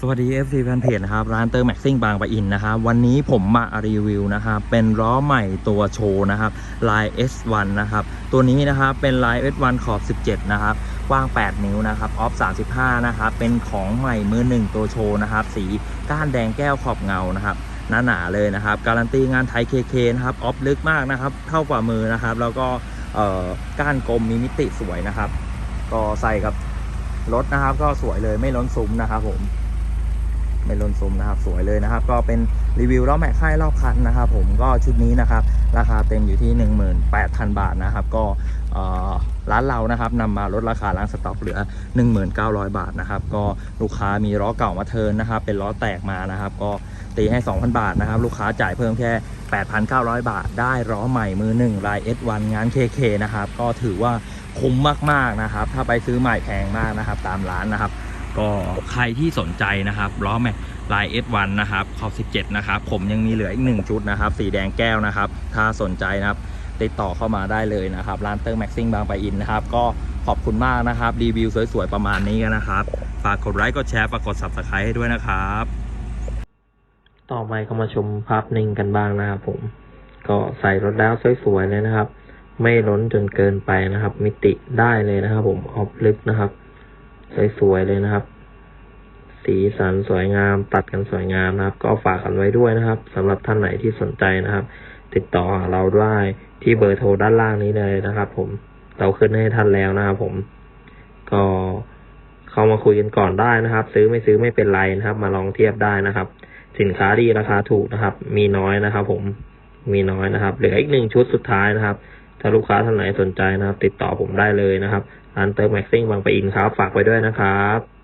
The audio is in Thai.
สวัสดี FC แฟนเพจนะครับ ร้านเตอร์แม็กซิ่งบางปะอินนะครับ วันนี้ผมมารีวิวนะครับ เป็นล้อใหม่ตัวโชว์นะครับลาย S1 นะครับ ตัวนี้นะครับเป็นลาย S1 ขอบ 17 นะครับ กว้าง 8 นิ้วนะครับ ออฟ 35 นะครับ เป็นของใหม่มือหนึ่งตัวโชว์นะครับ สีก้านแดงแก้วขอบเงานะครับหนาหนาเลยนะครับ การันตีงานไทยเคเคนะครับ ออฟลึกมากนะครับ เท่ากว่ามือนะครับ แล้วก็เอ่อก้านกลมมีมิติสวยนะครับ ก็ใส่กับรถนะครับ ก็สวยเลยไม่ล้นซุ้มนะครับผม ไม่ล้นซุ้มนะครับสวยเลยนะครับ ก็เป็นรีวิวล้อแม็กค่ายรอบคันนะครับผมก็ชุดนี้นะครับ ราคาเต็มอยู่ที่ 18,000 บาทนะครับ ก็ร้านเรานะครับนำมาลดราคาล้างสต็อกเหลือ 19,000บาทนะครับ ก็ลูกค้ามีล้อเก่ามาเทินนะครับ เป็นล้อแตกมานะครับ ก็ตีให้ 2,000 บาทนะครับ ลูกค้าจ่ายเพิ่มแค่ 8,900 บาท ได้ล้อใหม่มือหนึ่งลาย S1 งาน KK นะครับ ก็ถือว่าคุ้มมากๆนะครับ ถ้าไปซื้อใหม่แพงมากนะครับ ตามร้านนะครับ ก็ใครที่สนใจนะครับล้อแม็กลาย S1 นะครับขอบ 17 นะครับ ผมยังมีเหลืออีกหนึ่งชุดนะครับ สีแดงแก้วนะครับ ถ้าสนใจนะครับ ติดต่อเข้ามาได้เลยนะครับ ร้านเตอร์แม็กซิ่งบางปะอินนะครับ ก็ขอบคุณมากนะครับ รีวิวสวยๆ ประมาณนี้กันนะครับ ฝากกดไลค์กดแชร์ฝากกด subscribe ให้ด้วยนะครับ ต่อไปก็มาชมภาพนิ่งกันบ้างนะครับผม ก็ใส่รถแล้วสวยๆเลยนะครับ ไม่ล้นจนเกินไปนะครับ มิติได้เลยนะครับ ผมออฟลึกนะครับ สวยๆเลยนะครับ สีสันสวยงาม ตัดกันสวยงามนะครับ ก็ฝากกันไว้ด้วยนะครับสำหรับท่านไหนที่สนใจนะครับ ติดต่อเราได้ที่เบอร์โทรด้านล่างนี้เลยนะครับ ผมเราขึ้นให้ท่านแล้วนะครับผม ก็เข้ามาคุยกันก่อนได้นะครับ ซื้อไม่ซื้อไม่เป็นไรนะครับ มาลองเทียบได้นะครับ สินค้าดีราคาถูกนะครับ มีน้อยนะครับ ผมมีน้อยนะครับเหลืออีกหนึ่งชุดสุดท้ายนะครับ ถ้าลูกค้าท่านไหนสนใจนะครับ ติดต่อผมได้เลยนะครับ กานเติมแม็กซิ่งบางปะอินครับ ฝากไปด้วยนะครับ